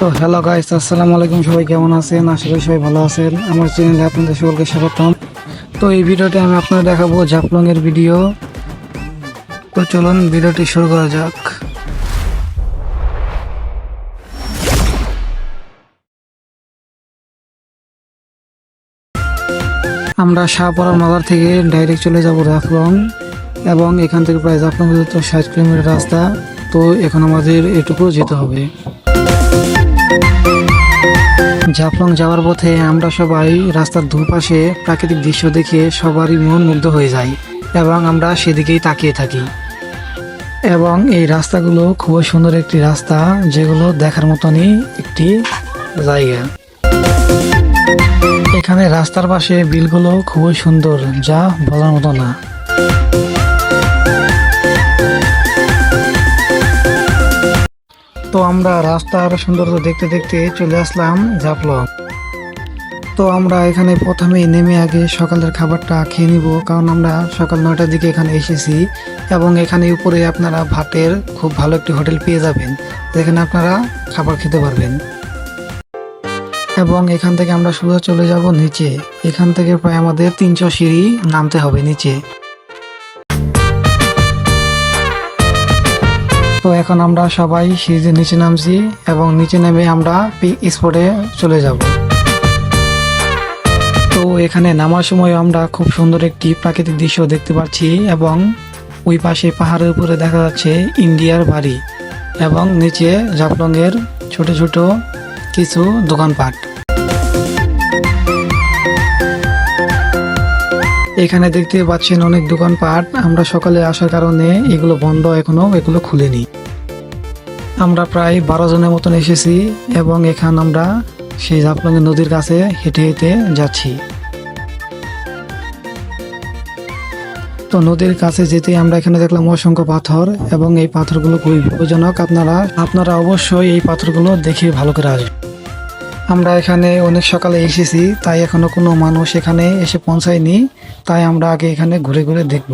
তো hello guys আসসালামু আলাইকুম, সবাই কেমন আছেন? আশা করি সবাই ভালো আছেন। আমার চ্যানেলে আপনাদের সকলকে স্বাগতম। তো এই ভিডিওতে আমি আপনাদের দেখাবো জাফলং এর ভিডিও তো চলুন ভিডিওটি শুরু করা যাক। আমরা শাহপাড়ার মাজার থেকে ডাইরেক্ট চলে যাব জাফলং, এবং এখান থেকে প্রায় জাফলং পর্যন্ত ষাট কিলোমিটার রাস্তা। তো এখন আমাদের এটুকু যেতে হবে। জাফলং যাওয়ার পথে আমরা সবাই রাস্তার দুপাশে প্রাকৃতিক দৃশ্য দেখে সবারই মন মুগ্ধ হয়ে যায় এবং আমরা সেদিকেই তাকিয়ে থাকি। এবং এই রাস্তাগুলো খুবই সুন্দর একটি রাস্তা, যেগুলো দেখার মতনই একটি জায়গা। এখানে রাস্তার পাশে বিলগুলো খুবই সুন্দর, যা বলার মতো না। তো আমরা রাস্তার সৌন্দর্য দেখতে দেখতে চলে আসলাম জাফলং। তো আমরা এখানে প্রথমেই নেমে আগে সকালের খাবারটা খেয়ে নিব, কারণ আমরা সকাল নয়টার দিকে এখানে এসেছি এবং এখানে উপরে আপনারা ভাতের খুব ভালো একটি হোটেল পেয়ে যাবেন, যেখানে আপনারা খাবার খেতে পারবেন। এবং এখান থেকে আমরা সোজা চলে যাব নিচে। এখান থেকে প্রায় আমাদের তিনশো সিঁড়ি নামতে হবে নিচে। তো এখন আমরা সবাই সিঁড়িতে নিচে নামছি এবং নিচে নেমে আমরা পিক স্পটে চলে যাব। তো এখানে নামার সময় আমরা খুব সুন্দর একটি প্রাকৃতিক দৃশ্য দেখতে পাচ্ছি এবং ওই পাশে পাহাড়ের উপরে দেখা যাচ্ছে ইন্ডিয়ার বাড়ি এবং নিচে জাফলংয়ের ছোট ছোট কিছু দোকানপাট। এখানে দেখতে পাচ্ছেন অনেক দোকানপাট। আমরা সকালে আসার কারণে এগুলো বন্ধ, এখনও এগুলো খুলেনি। আমরা প্রায় বারো জনের মতন এসেছি এবং এখান আমরা সেই জাফলঙ্গের নদীর কাছে হেঁটে হেঁটে যাচ্ছি। তো নদীর কাছে যেতে আমরা এখানে দেখলাম অসংখ্য পাথর এবং এই পাথরগুলো খুবই বিপজ্জনক। আপনারা আপনারা অবশ্যই এই পাথরগুলো দেখে ভালো করে আসবেন। আমরা এখানে অনেক সকালে এসেছি, তাই এখনও কোনো মানুষ এখানে এসে পৌঁছায়নি, তাই আমরা আগে এখানে ঘুরে ঘুরে দেখব।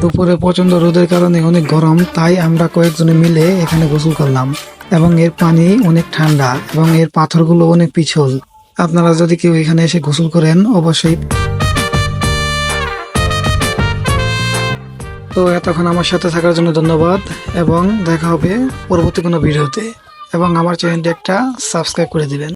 দুপুরে প্রচণ্ড রোদের কারণে অনেক গরম, তাই আমরা কয়েকজনে মিলে এখানে গোসল করলাম। এবং এর পানি অনেক ঠান্ডা, এবং এর পাথরগুলো অনেক পিছল। আপনারা যদি কেউ এখানে এসে গোসল করেন, অবশ্যই তো এতক্ষণ আমার সাথে থাকার জন্য ধন্যবাদ, এবং দেখা হবে পরবর্তী কোনো ভিডিওতে। এবং আমার চ্যানেলটি একটা সাবস্ক্রাইব করে দিবেন।